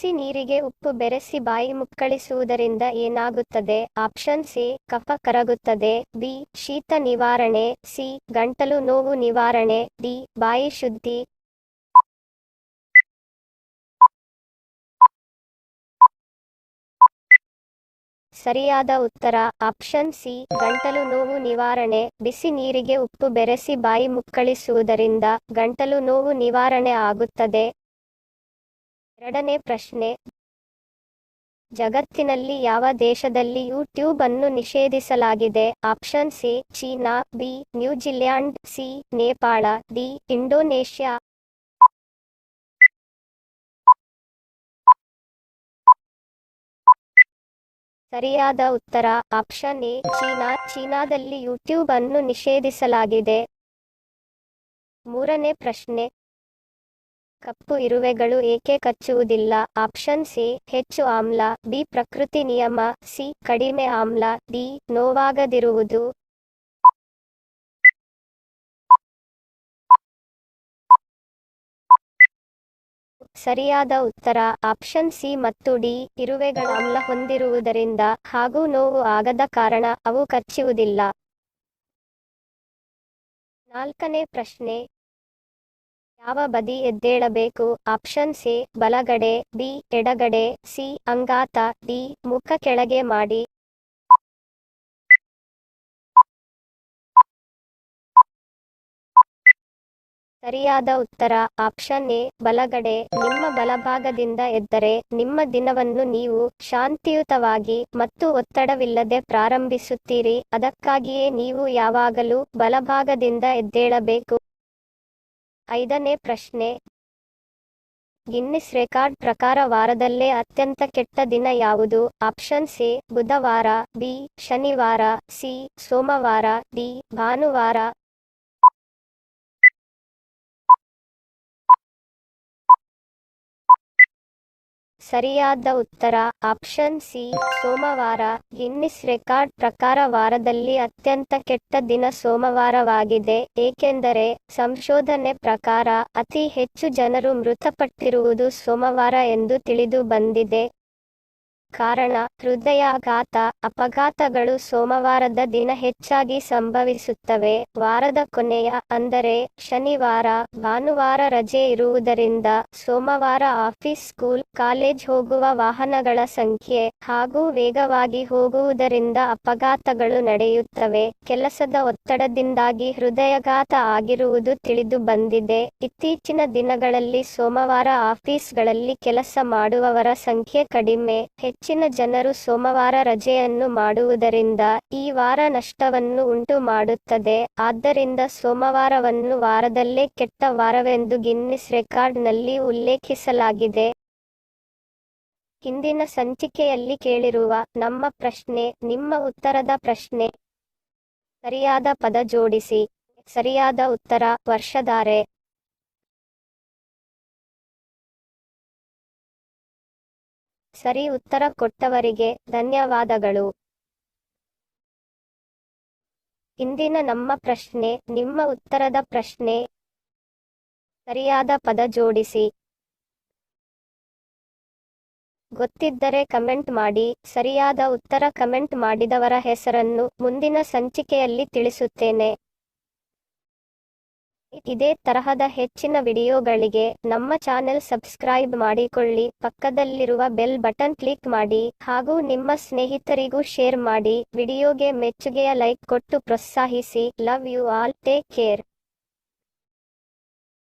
ಬಿಸಿ ನೀರಿಗೆ ಉಪ್ಪು ಬೆರೆಸಿ ಬಾಯಿ ಮುಕ್ಕಳಿಸುವುದರಿಂದ ಏನಾಗುತ್ತದೆ? ಆಪ್ಷನ್ ಸಿ, ಕಫ ಕರಗುತ್ತದೆ. ಬಿ, ಶೀತ ನಿವಾರಣೆ. ಸಿ, ಗಂಟಲು ನೋವು ನಿವಾರಣೆ. ಡಿ, ಬಾಯಿ ಶುದ್ಧಿ. ಸರಿಯಾದ ಉತ್ತರ. ಆಪ್ಷನ್ ಸಿ, ಗಂಟಲು ನೋವು ನಿವಾರಣೆ. ಬಿಸಿ ನೀರಿಗೆ ಉಪ್ಪು ಬೆರೆಸಿ ಬಾಯಿ ಮುಕ್ಕಳಿಸುವುದರಿಂದ ಗಂಟಲು ನೋವು ನಿವಾರಣೆ ಆಗುತ್ತದೆ. ಎರಡನೇ ಪ್ರಶ್ನೆ. ಜಗತ್ತಿನಲ್ಲಿ ಯಾವ ದೇಶದಲ್ಲಿ ಯೂಟ್ಯೂಬ್ ಅನ್ನು ನಿಷೇಧಿಸಲಾಗಿದೆ. Option C, China, B New Zealand C, Nepal, D, Indonesia. ಸರಿಯಾದ ಉತ್ತರ. Option A, China. ಚೀನಾದಲ್ಲಿ ಯೂಟ್ಯೂಬ್ ಅನ್ನು ನಿಷೇಧಿಸಲಾಗಿದೆ. ಮೂರನೇ ಪ್ರಶ್ನೆ. ಕಪ್ಪು ಇರುವೆಗಳು ಏಕೆ ಕಚ್ಚುವುದಿಲ್ಲ? ಆಪ್ಷನ್ ಸಿ, ಹೆಚ್ಚು ಆಮ್ಲ. ಬಿ, ಪ್ರಕೃತಿ ನಿಯಮ. ಸಿ, ಕಡಿಮೆ ಆಮ್ಲ. ಡಿ, ನೋವಾಗದಿರುವುದು. ಸರಿಯಾದ ಉತ್ತರ. ಆಪ್ಷನ್ ಸಿ ಮತ್ತು ಡಿ, ಇರುವೆಗಳು ಆಮ್ಲ ಹೊಂದಿರುವುದರಿಂದ ಹಾಗೂ ನೋವು ಆಗದ ಕಾರಣ ಅವು ಕಚ್ಚುವುದಿಲ್ಲ. ನಾಲ್ಕನೇ ಪ್ರಶ್ನೆ ಯಾವ ಬದಿ ಎದ್ದೇಳಬೇಕು? ಆಪ್ಷನ್ ಸಿ ಬಲಗಡೆ, ಬಿ, ಎಡಗಡೆ, ಸಿ, ಅಂಗಾತ, ಡಿ, ಮುಖ ಕೆಳಗೆ ಮಾಡಿ. ಸರಿಯಾದ ಉತ್ತರ, ಆಪ್ಷನ್ ಎ, ಬಲಗಡೆ, ನಿಮ್ಮ ಬಲಭಾಗದಿಂದ ಎದ್ದರೆ, ನಿಮ್ಮ ದಿನವನ್ನು ನೀವು ಶಾಂತಿಯುತವಾಗಿ ಮತ್ತು ಒತ್ತಡವಿಲ್ಲದೆ ಪ್ರಾರಂಭಿಸುತ್ತೀರಿ. ಅದಕ್ಕಾಗಿಯೇ ನೀವು ಯಾವಾಗಲೂ ಬಲಭಾಗದಿಂದ ಎದ್ದೇಳಬೇಕು. ಐದನೇ ಪ್ರಶ್ನೆ. ಗಿನ್ನಿಸ್ ರೆಕಾರ್ಡ್ ಪ್ರಕಾರ ವಾರದಲ್ಲೇ ಅತ್ಯಂತ ಕೆಟ್ಟ ದಿನ ಯಾವುದು? ಆಪ್ಷನ್ ಸಿ ಬುಧವಾರ, ಬಿ, ಶನಿವಾರ, ಸಿ, ಸೋಮವಾರ, ಡಿ, ಭಾನುವಾರ ಸರಿಯಾದ ಉತ್ತರ, ಆಪ್ಷನ್ ಸಿ, ಸೋಮವಾರ. ಗಿನ್ನಿಸ್ ರೆಕಾರ್ಡ್ ಪ್ರಕಾರ ವಾರದಲ್ಲಿ ಅತ್ಯಂತ ಕೆಟ್ಟ ದಿನ ಸೋಮವಾರವಾಗಿದೆ. ಏಕೆಂದರೆ, ಸಂಶೋಧನೆ ಪ್ರಕಾರ ಅತಿ ಹೆಚ್ಚು ಜನರು ಮೃತಪಟ್ಟಿರುವುದು ಸೋಮವಾರ ಎಂದು ತಿಳಿದು ಬಂದಿದೆ. ಕಾರಣ, ಹೃದಯಾಘಾತ, ಅಪಘಾತಗಳು ಸೋಮವಾರದ ದಿನ ಹೆಚ್ಚಾಗಿ ಸಂಭವಿಸುತ್ತವೆ. ವಾರದ ಕೊನೆಯ, ಅಂದರೆ ಶನಿವಾರ, ಭಾನುವಾರ ರಜೆ ಇರುವುದರಿಂದ ಸೋಮವಾರ ಆಫೀಸ್, ಸ್ಕೂಲ್, ಕಾಲೇಜ್ ಹೋಗುವ ವಾಹನಗಳ ಸಂಖ್ಯೆ ಹಾಗೂ ವೇಗವಾಗಿ ಹೋಗುವುದರಿಂದ ಅಪಘಾತಗಳು ನಡೆಯುತ್ತವೆ. ಕೆಲಸದ ಒತ್ತಡದಿಂದಾಗಿ ಹೃದಯಾಘಾತ ಆಗಿರುವುದು ತಿಳಿದು ಬಂದಿದೆ. ಇತ್ತೀಚಿನ ದಿನಗಳಲ್ಲಿ ಸೋಮವಾರ ಆಫೀಸ್ಗಳಲ್ಲಿ ಕೆಲಸ ಮಾಡುವವರ ಸಂಖ್ಯೆ ಕಡಿಮೆ. ಹೆಚ್ಚಿನ ಜನರು ಸೋಮವಾರ ರಜೆಯನ್ನು ಮಾಡುವುದರಿಂದ ಈ ವಾರ ನಷ್ಟವನ್ನು ಉಂಟು ಮಾಡುತ್ತದೆ. ಆದ್ದರಿಂದ ಸೋಮವಾರವನ್ನು ವಾರದಲ್ಲೇ ಕೆಟ್ಟ ವಾರವೆಂದು ಗಿನ್ನಿಸ್ ರೆಕಾರ್ಡ್ನಲ್ಲಿ ಉಲ್ಲೇಖಿಸಲಾಗಿದೆ. ಹಿಂದಿನ ಸಂಚಿಕೆಯಲ್ಲಿ ಕೇಳಿರುವ ನಮ್ಮ ಪ್ರಶ್ನೆ, ನಿಮ್ಮ ಉತ್ತರದ ಪ್ರಶ್ನೆ. ಸರಿಯಾದ ಪದ ಜೋಡಿಸಿ. ಸರಿಯಾದ ಉತ್ತರ, ವರ್ಷಧಾರೆ. ಸರಿ ಉತ್ತರ ಕೊಟ್ಟವರಿಗೆ ಧನ್ಯವಾದಗಳು. ಇಂದಿನ ನಮ್ಮ ಪ್ರಶ್ನೆ, ನಿಮ್ಮ ಉತ್ತರದ ಪ್ರಶ್ನೆ. ಸರಿಯಾದ ಪದ ಜೋಡಿಸಿ. ಗೊತ್ತಿದ್ದರೆ ಕಮೆಂಟ್ ಮಾಡಿ, ಸರಿಯಾದ ಉತ್ತರ ಕಮೆಂಟ್ ಮಾಡಿದವರ ಹೆಸರನ್ನು ಮುಂದಿನ ಸಂಚಿಕೆಯಲ್ಲಿ ತಿಳಿಸುತ್ತೇನೆ. ಇದೇ ತರಹದ ಹೆಚ್ಚಿನ ವಿಡಿಯೋಗಳಿಗೆ ನಮ್ಮ ಚಾನೆಲ್ ಸಬ್ಸ್ಕ್ರೈಬ್ ಮಾಡಿಕೊಳ್ಳಿ, ಪಕ್ಕದಲ್ಲಿರುವ ಬೆಲ್ ಬಟನ್ ಕ್ಲಿಕ್ ಮಾಡಿ ಹಾಗೂ ನಿಮ್ಮ ಸ್ನೇಹಿತರಿಗೂ ಶೇರ್ ಮಾಡಿ. ವಿಡಿಯೋಗೆ ಮೆಚ್ಚುಗೆಯ ಲೈಕ್ ಕೊಟ್ಟು ಪ್ರೋತ್ಸಾಹಿಸಿ. Love you all. Take care.